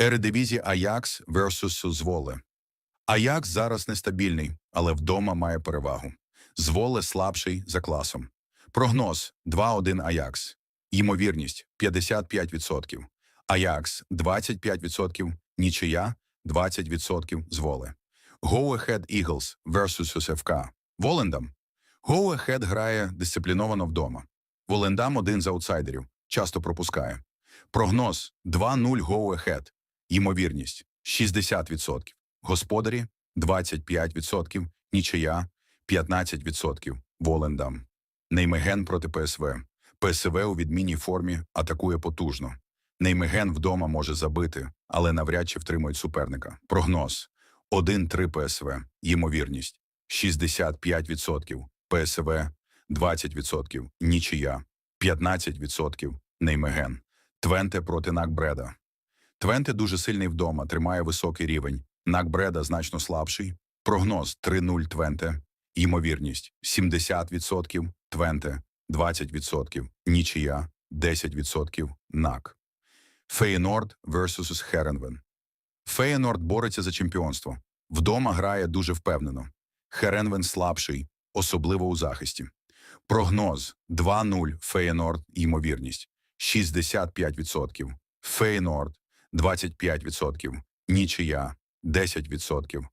Ередивізі Аякс versus Зволе. Аякс зараз нестабільний, але вдома має перевагу. Зволе слабший за класом. Прогноз 2-1 Аякс. Ймовірність 55%. Аякс 25%, нічия 20% зволе. Go Ahead Eagles versus СФК. Волендам. Go Ahead грає дисципліновано вдома. Волендам один з аутсайдерів, часто пропускає. Прогноз 2-0 Go Ahead. Ймовірність 60%. Господарі 25%, нічия 15%. Волендам. Неймеген проти ПСВ. ПСВ у відмінній формі атакує потужно. Неймеген вдома може забити, але навряд чи втримують суперника. Прогноз 1-3 ПСВ. Ймовірність 65%. ПСВ 20%. Нічия 15%. Неймеген. Твенте проти Накбреда. Твенте дуже сильний вдома, тримає високий рівень. Накбреда значно слабший. Прогноз 3-0 Твенте. Ймовірність 70%. Твенте 20%. Нічия 10%. НАК. Фейнорд versus Херенвен. Фейнорд бореться за чемпіонство. Вдома грає дуже впевнено. Херенвен слабший, особливо у захисті. Прогноз 2-0 Фейнорд ймовірність 65%. Фейнорд 25%. Нічия 10%.